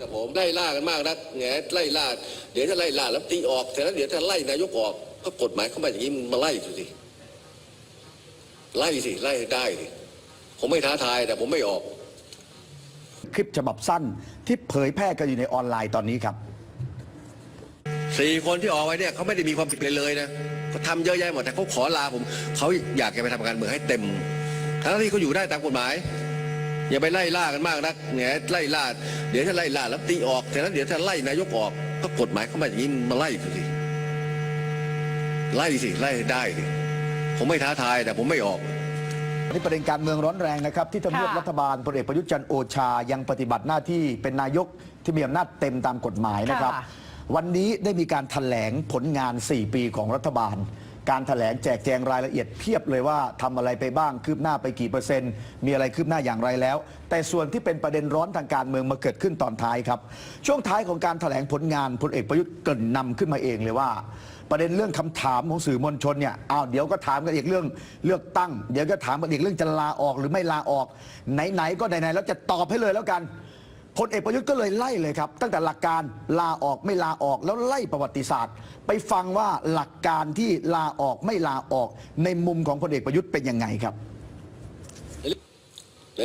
กับผมไล่ล่ากันมากนักแหงไล่ล่าเดี๋ยวจะไล่ล่าแล้วตีออกแต่แล้วเดี๋ยวจะไล่นายกออกก็กฎหมายเข้ามาอย่างนี้มึงมาไล่ดูสิไล่สิไล่ให้ได้สิผมไม่ท้าทายแต่ผมไม่ออก คลิปฉบับสั้นที่เผยแพร่กันอยู่ในออนไลน์ตอนนี้ครับสี่คนที่ออกไว้เนี่ยเขาไม่ได้มีความผิดเลยเลยนะเขาทำเยอะแยะหมดแต่เขาขอลาผมเขาอยากจะไปทำการเมืองให้เต็มทั้งที่เขาอยู่ได้ตามกฎหมาย อย่าไปไล่ล่ากันมากนักแหงไล่ล่า เดี๋ยวจะไล่ล่าแล้วตีออกแต่แล้วเดี๋ยวจะไล่นายกออก ก็กฎหมายเข้ามาอย่างนี้มึงมาไล่ดูสิไล่สิไล่ให้ได้สิผมไม่ท้าทายแต่ผมไม่ออกนี่ประเด็นการเมืองร้อนแรงนะครับที่ทำเนียบค่ะรัฐบาลพลเอกประยุทธ์จันทร์โอชายังปฏิบัติหน้าที่เป็นนายกที่มีอำนาจเต็มตามกฎหมายนะครับค่ะวันนี้ได้มีการถแถลงผลงาน 4 ปีของรัฐบาล การถแถลงแจกแจงรายละเอียดเพียบเลยว่าทำอะไรไปบ้างคืบหน้าไปกี่เปอร์เซ็นต์ มีอะไรคืบหน้าอย่างไรแล้ว แต่ส่วนที่เป็นประเด็นร้อนทางการเมืองมาเกิดขึ้นตอนท้ายครับ ช่วงท้ายของการถแถลงผลงานพลเอกประยุทธ์เกรินนำขึ้นมาเองเลยว่า ประเด็นเรื่องคำถามของสื่อมวลชนเนี่ยอ้าวเดี๋ยวก็ถามกันอีกเรื่องเลือกตั้ง เดี๋ยวก็ถามกันอีกเรื่องจะลาออกหรือไม่ลาออก ไหนๆก็ไหนๆแล้วจะตอบให้เลยแล้วกัน พลเอกประยุทธ์ก็เลยไล่เลยครับ ตั้งแต่หลักการลาออกไม่ลาออกแล้วไล่ประวัติศาสตร์ ไปฟังว่าหลักการที่ลาออกไม่ลาออก ในมุมของพลเอกประยุทธ์เป็นยังไงครับ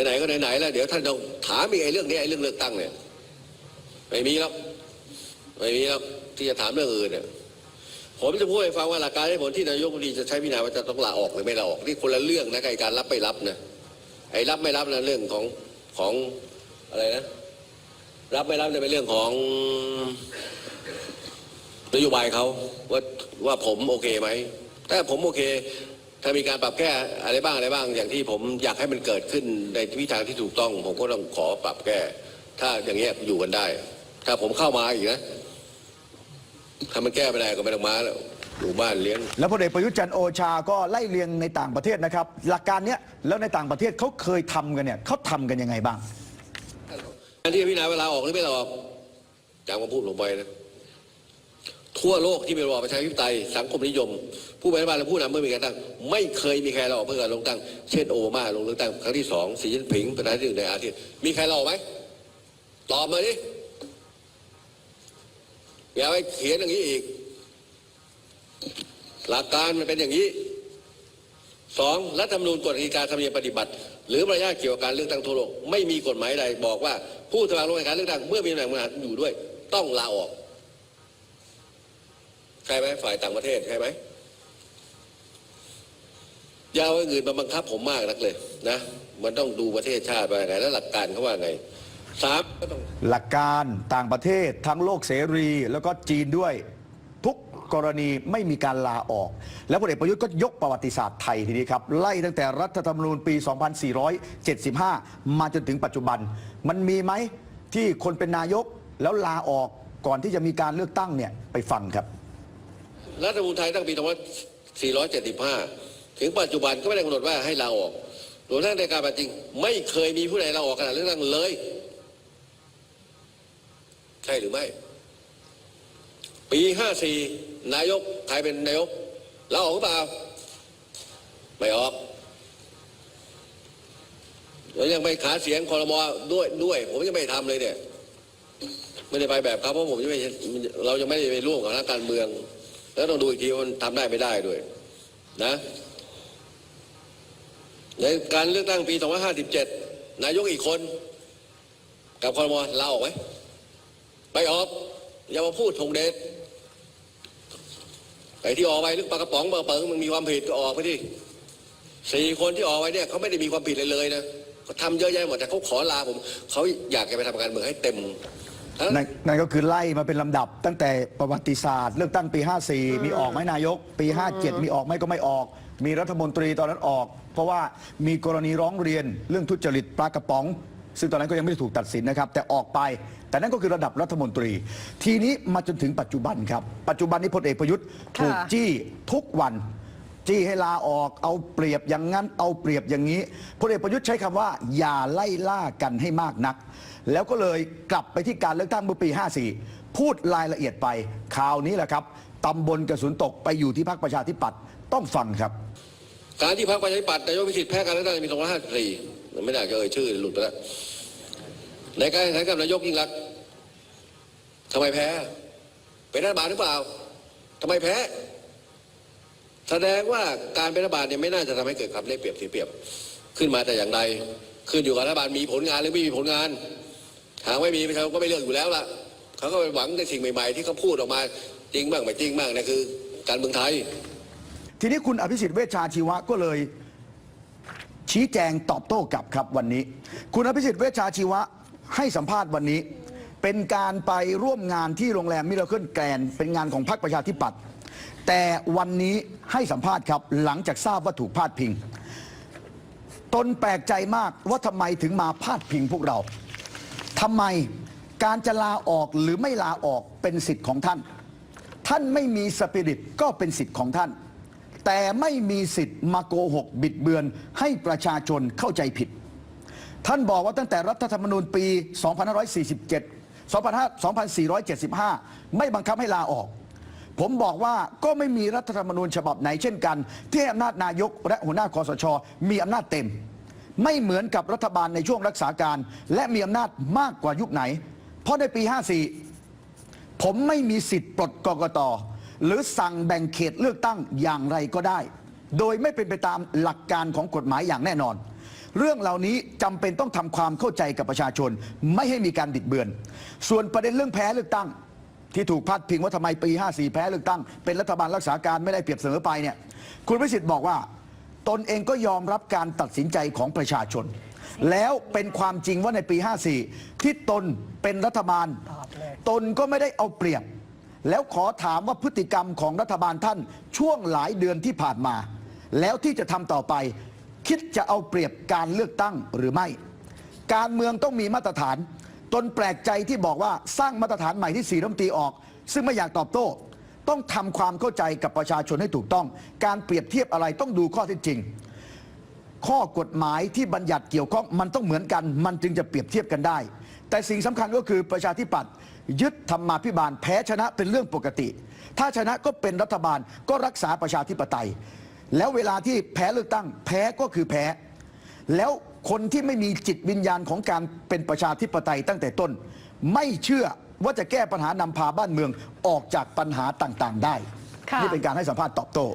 ไหนๆก็ไหนๆแล้วเดี๋ยวท่านต้องถามอีกไอ้เรื่องนี้ไอ้เรื่องเลือกตั้งเนี่ยไม่มีแล้วไม่มีแล้วที่จะถามเรื่องอื่นเนี่ยผมจะพูดให้ฟังว่าหลักการให้ผลที่นายกรัฐมนตรีจะใช้พิจารณาว่าจะต้องลาออกหรือไม่ลาออกนี่คนละเรื่องนะกับไอ้การรับไม่รับนะไอ้รับไม่รับนะเรื่องของของอะไรนะ รับไม่รับเนี่ยเป็นเรื่องของนโยบายเขาว่าว่าผมโอเคไหมถ้าผมโอเค ถ้ามีการปรับแก้อะไรบ้างอะไรบ้าง อย่างที่ผมอยากให้มันเกิดขึ้นในวิธีทางที่ถูกต้อง ผมก็ต้องขอปรับแก้ ถ้าอย่างเงี้ยอยู่กันได้ ถ้าผมเข้ามาอีกนะถ้ามันแก้ไม่ได้ก็ไม่ต้องมาแล้วอยู่บ้านเลี้ยงแล้วพลเอกประยุทธ์จันทร์โอชาก็ไล่เรียงในต่างประเทศนะครับ หลักการเนี้ยแล้วในต่างประเทศเขาเคยทำกันเนี่ยเขาทำกันยังไงบ้างันที่พิจารณาเวลาออกหรือไม่ออกจำคำพูดลงไปนะทั่วโลกที่เป็นระบอบประชาธิปไตยสังคมนิยม ผู้เป็นรัฐบาลและผู้นำเมื่อมีการตั้ง ไม่เคยมีใครลาออกเพื่อการลงตั้ง เช่นโอบามาลงเลือกตั้งครั้งที่สองสีจิ้นผิงประธานาธิบดีในอาทิตย์มีใครลาออกไหมตอบมาดิอย่าไปเขียนอย่างนี้อีก หลักการมันเป็นอย่างนี้สองรัฐธรรมนูญกฎกติกาธรรมเนียมปฏิบัติหรือมารยาทเกี่ยวกับการเลือกตั้งทั่วโลกไม่มีกฎหมายใดบอกว่าผู้สมัครลงในการเลือกตั้งเมื่อมีตำแหน่งบริหารอยู่ด้วย ต้องลาออกใช่ไหมฝ่ายต่างประเทศใช่ไหมย่าเอาอย่างอื่นมาบังคับผมมากนักเลยนะมันต้องดูประเทศชาติว่าไง และหลักการเขาว่าไงสามหลักการต่างประเทศทั้งโลกเสรีแล้วก็จีนด้วย กรณีไม่มีการลาออก แล้วพลเอกประยุทธ์ก็ยกประวัติศาสตร์ไทยทีนี้ครับไล่ตั้งแต่รัฐธรรมนูญปี 2475 มาจนถึงปัจจุบัน มันมีไหมที่คนเป็นนายกแล้วลาออกก่อนที่จะมีการเลือกตั้งเนี่ยไปฟังครับ รัฐธรรมนูญไทยตั้งปี2475 ถึงปัจจุบันก็ไม่ได้กำหนดว่าให้ลาออกรวมทั้งในการปฏิจริง ไม่เคยมีผู้ใดลาออกขณะเลือกตั้งเลย ใช่หรือไม่ ปี54นายกใครเป็นนายกลาออกหรือเปล่า ไม่ออกแล้วยังไปขาเสียงคอรมอด้วยด้วย ผมยังไม่ทำเลยเนี่ย ไม่ได้ไปแบบเขาเพราะผมยังไม่เรายังไม่ได้ไปร่วมกับนักการเมือง แล้วต้องดูอีกทีว่ามันทำได้ไม่ได้ด้วย นะในการเลือกตั้งปี 2557 นายกอีกคน กับคอรมอลาออกไหมไปออก อย่ามาพูดทงเดช ไอ้ที่ออกไปลึกปลากระป๋องปลากระเปิงมันมีความผิดก็ออกไปที่สี่คนที่ออกไปเนี่ยเขาไม่ได้มีความผิดเลยเลยนะเขาทำเยอะแยะหมดแต่เขาขอลาผมเขาอยากจะไปทำการเมืองให้เต็มทั้งนั่นนั่นก็คือไล่มาเป็นลำดับ ตั้งแต่ประวัติศาสตร์ เลือกตั้งปี 54 มีออกไหมนายก ปี 57 มีออกไหมก็ไม่ออก มีรัฐมนตรีตอนนั้นออก เพราะว่ามีกรณีร้องเรียนเรื่องทุจริตปลากระป๋อง ซึ่งตอนนั้นก็ยังไม่ได้ถูกตัดสินนะครับ แต่ออกไป แต่นั่นก็คือระดับรัฐมนตรี ทีนี้มาจนถึงปัจจุบันครับ ปัจจุบันนี้พลเอกประยุทธ์ถูกค่ะจี้ทุกวัน จี้ให้ลาออก เอาเปรียบอย่างนั้น เอาเปรียบอย่างนี้พลเอกประยุทธ์ใช้คำว่า อย่าไล่ล่ากันให้มากนัก แล้วก็เลยกลับไปที่การเลือกตั้งเมื่อปี 54 พูดรายละเอียดไปข่าวนี้แหละครับตำบลกระสุนตกไปอยู่ที่พรรคประชาธิปัตย์ต้องฟังครับ การที่พรรคประชาธิปัตย์นายกพิสิทธิ์แพ้การเลือกตั้งในปี2554 ไม่น่าจะเอ่ยชื่อหลุดไปแล้วในการแข่งขันกับนายกยิ่งรักทำไมแพ้ เป็นรัฐบาลหรือเปล่าทำไมแพ้ แสดงว่าการเป็นรัฐบาลเนี่ยไม่น่าจะทำให้เกิดความได้เปรียบเสียเปรียบ ขึ้นมาแต่อย่างใดขึ้นอยู่กับรัฐบาลมีผลงานหรือไม่มีผลงาน หากไม่มีประชาชนก็ไม่เลือกอยู่แล้วล่ะเขาก็ไปหวังในสิ่งใหม่ ๆ ที่เขาพูดออกมาจริงบ้างไม่จริงบ้างนะคือ การเมืองไทย ทีนี้คุณอภิสิทธิ์เวชชาชีวะก็เลย ชี้แจงตอบโต้กลับครับวันนี้ คุณอภิสิทธิ์เวชชาชีวะให้สัมภาษณ์วันนี้ เป็นการไปร่วมงานที่โรงแรมมิราเคิลแกรนเป็นงานของพรรคประชาธิปัตย์แต่วันนี้ให้สัมภาษณ์ครับหลังจากทราบว่าถูกพาดพิง ตนแปลกใจมากว่าทำไมถึงมาพาดพิงพวกเราทำไมการจะลาออกหรือไม่ลาออกเป็นสิทธิ์ของท่าน ท่านไม่มีสปิริตก็เป็นสิทธิ์ของท่าน แต่ไม่มีสิทธิ์มาโกหกบิดเบือนให้ประชาชนเข้าใจผิด ท่านบอกว่าตั้งแต่รัฐธรรมนูญปี 2547 2475 ไม่บังคับให้ลาออก ผมบอกว่าก็ไม่มีรัฐธรรมนูญฉบับไหนเช่นกัน ที่ให้อำนาจนายกและหัวหน้าคอสช มีอำนาจเต็ม ไม่เหมือนกับรัฐบาลในช่วงรักษาการ และมีอำนาจมากกว่ายุคไหน เพราะในปี 54 ผมไม่มีสิทธิ์ปลดกกต หรือสั่งแบ่งเขตเลือกตั้งอย่างไรก็ได้ โดยไม่เป็นไปตามหลักการของกฎหมายอย่างแน่นอน เรื่องเหล่านี้จำเป็นต้องทำความเข้าใจกับประชาชน ไม่ให้มีการบิดเบือน ส่วนประเด็นเรื่องแพ้เลือกตั้ง ที่ถูกพัดพิงว่าทำไมปี 54 แพ้เลือกตั้ง เป็นรัฐบาลรักษาการไม่ได้เปรียบเสมอไปเนี่ยคุณวิสิทธิ์บอกว่า ตนเองก็ยอมรับการตัดสินใจของประชาชนแล้วเป็นความจริงว่าในปี 54 ที่ตนเป็นรัฐบาล ตนก็ไม่ได้เอาเปรียบ แล้วขอถามว่าพฤติกรรมของรัฐบาลท่านช่วงหลายเดือนที่ผ่านมา แล้วที่จะทำต่อไป คิดจะเอาเปรียบการเลือกตั้งหรือไม่ การเมืองต้องมีมาตรฐาน ตนแปลกใจที่บอกว่าสร้างมาตรฐานใหม่ที่สีรัมตีออก ซึ่งไม่อยากตอบโต้ ต้องทำความเข้าใจกับประชาชนให้ถูกต้อง การเปรียบเทียบอะไรต้องดูข้อเท็จจริง ข้อกฎหมายที่บัญญัติเกี่ยวข้องมันต้องเหมือนกัน มันจึงจะเปรียบเทียบกันได้ แต่สิ่งสำคัญก็คือประชาธิปัตย์ ยึดธรรมาภิบาลแพ้ชนะเป็นเรื่องปกติ ถ้าชนะก็เป็นรัฐบาลก็รักษาประชาธิปไตย แล้วเวลาที่แพ้เลือกตั้ง แพ้ก็คือแพ้ แล้วคนที่ไม่มีจิตวิญญาณของการเป็นประชาธิปไตยตั้งแต่ต้น ไม่เชื่อว่าจะแก้ปัญหานำพาบ้านเมืองออกจากปัญหาต่างๆ ได้ ค่ะ นี่เป็นการให้สัมภาษณ์ตอบโต้